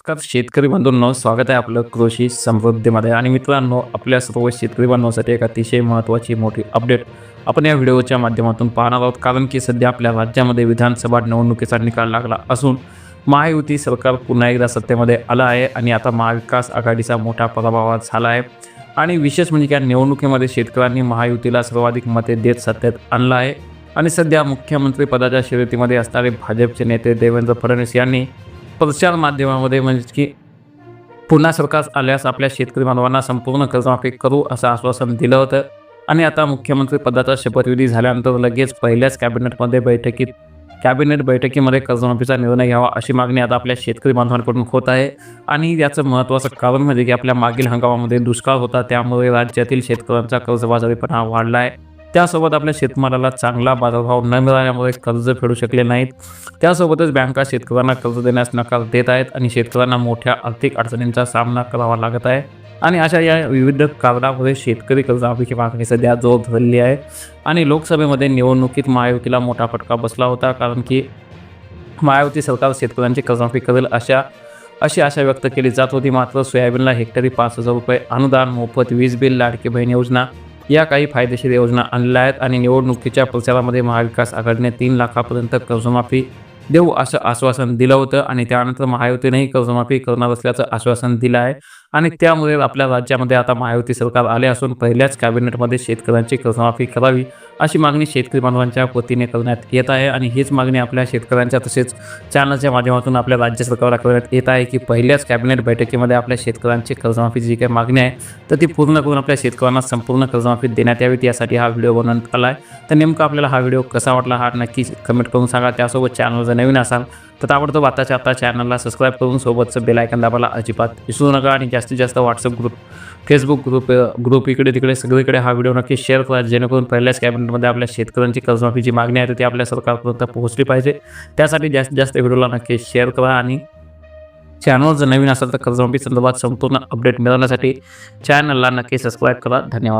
नमस्कार. शेतकरी बंधूंनो स्वागत आहे आपलं कृषी समृद्धीमध्ये. आणि मित्रांनो आपल्या सर्व शेतकरी बांधवांसाठी एक अतिशय महत्त्वाची मोठी अपडेट आपण या व्हिडिओच्या माध्यमातून पाहणार आहोत. कारण की सध्या आपल्या राज्यामध्ये विधानसभा निवडणुकीचा निकाल लागला असून महायुती सरकार पुन्हा एकदा सत्तेमध्ये आलं आहे आणि आता महाविकास आघाडीचा मोठा पराभव झाला आहे. आणि विशेष म्हणजे या निवडणुकीमध्ये शेतकऱ्यांनी महायुतीला सर्वाधिक मते देत सत्तेत आणलं आहे. आणि सध्या मुख्यमंत्री पदाच्या शर्यतीमध्ये असणारे भाजपचे नेते देवेंद्र फडणवीस यांनी प्रचार माध्यमामध्ये म्हणजे की पुन्हा सरकार आल्यास आपल्या शेतकरी बांधवांना संपूर्ण कर्जमाफी करू असं आश्वासन दिलं होतं. आणि आता मुख्यमंत्री पदाचा शपथविधी झाल्यानंतर लगेच पहिल्याच कॅबिनेटमध्ये बैठकीत कॅबिनेट बैठकीमध्ये कर्जमाफीचा निर्णय घ्यावा अशी मागणी आता आपल्या शेतकरी बांधवांकडून होत आहे. आणि याचं महत्त्वाचं कारण म्हणजे की आपल्या मागील हंगामामध्ये दुष्काळ होता त्यामुळे राज्यातील शेतकऱ्यांचा कर्जबाजारीपणा वाढला आहे त्यासोबत आपल्या शेतमालाला चांगला बाजारभाव न मिळाल्यामुळे कर्ज फेडू शकले नाहीत. त्यासोबतच बँका शेतकऱ्यांना कर्ज देण्यास नकार देत आहेत आणि शेतकऱ्यांना मोठ्या आर्थिक अडचणींचा सामना करावा लागत आहे. आणि अशा या विविध कारणामुळे शेतकरी कर्जमाफीची मागणी सध्या जोर धरली आहे. आणि लोकसभेमध्ये निवडणुकीत महायुतीला मोठा फटका बसला होता कारण की मायावती सरकार शेतकऱ्यांची कर्जमाफी करेल अशा अशी आशा व्यक्त केली जात होती. मात्र सोयाबीनला हेक्टरी पाच हजार रुपये अनुदान मोफत वीज बिल लाडकी बहीण योजना या काही फायदेशीर योजना आणल्या आहेत आणि निवडणुकीच्या प्रचारामध्ये महाविकास आघाडीने तीन लाखापर्यंत कर्जमाफी देऊ असं आश्वासन दिलं होतं आणि त्यानंतर महायुतीनेही कर्जमाफी करणार असल्याचं आश्वासन दिलं आहे. आणि त्यामुळे आपल्या राज्यामध्ये आता महायुती सरकार आले असून पहिल्याच कॅबिनेटमध्ये शेतकऱ्यांची कर्जमाफी करावी अशी मागणी शेतकरी बांधवांच्या वतीने करण्यात येत आहे आणि हीच मागणी आपल्या शेतकऱ्यांच्या तसेच चॅनलच्या माध्यमातून आपल्या राज्य सरकारला करण्यात येत आहे की पहिल्याच कॅबिनेट बैठकीमध्ये आपल्या शेतकऱ्यांची कर्जमाफीची जी काही मागणी आहे तर ती पूर्ण करून आपल्या शेतकऱ्यांना संपूर्ण कर्जमाफी देण्यात यावी यासाठी हा व्हिडिओ बनवण्यात आला आहे. तर नेमका आपल्याला हा व्हिडिओ कसा वाटला हा नक्की कमेंट करून सांगा. त्यासोबत चॅनल जर नवीन असाल तर ताबडतोब आताच्या आता चॅनलला सबस्क्राईब करून सोबतचं बेल आयकन दाबायला अजिबात विसरू नका आणि जास्तीत जास्त WhatsApp group Facebook group group इकडे तिकडे सगळीकडे हा व्हिडिओ नक्की शेअर करा जेणेकरून पहिल्याच कॅबिनेटमध्ये आपल्या शेतकऱ्यांची कर्जमाफीची मागणी आहे ती आपल्या सरकारपर्यंत पोहोचली पाहिजे. त्यासाठी जास्तीत जास्त व्हिडिओला नक्की शेअर करा आणि चॅनल जर नवीन असेल तर कर्जमाफी संदर्भात संपूर्ण अपडेट मिळवण्यासाठी चॅनलला नक्की सबस्क्राईब करा. धन्यवाद.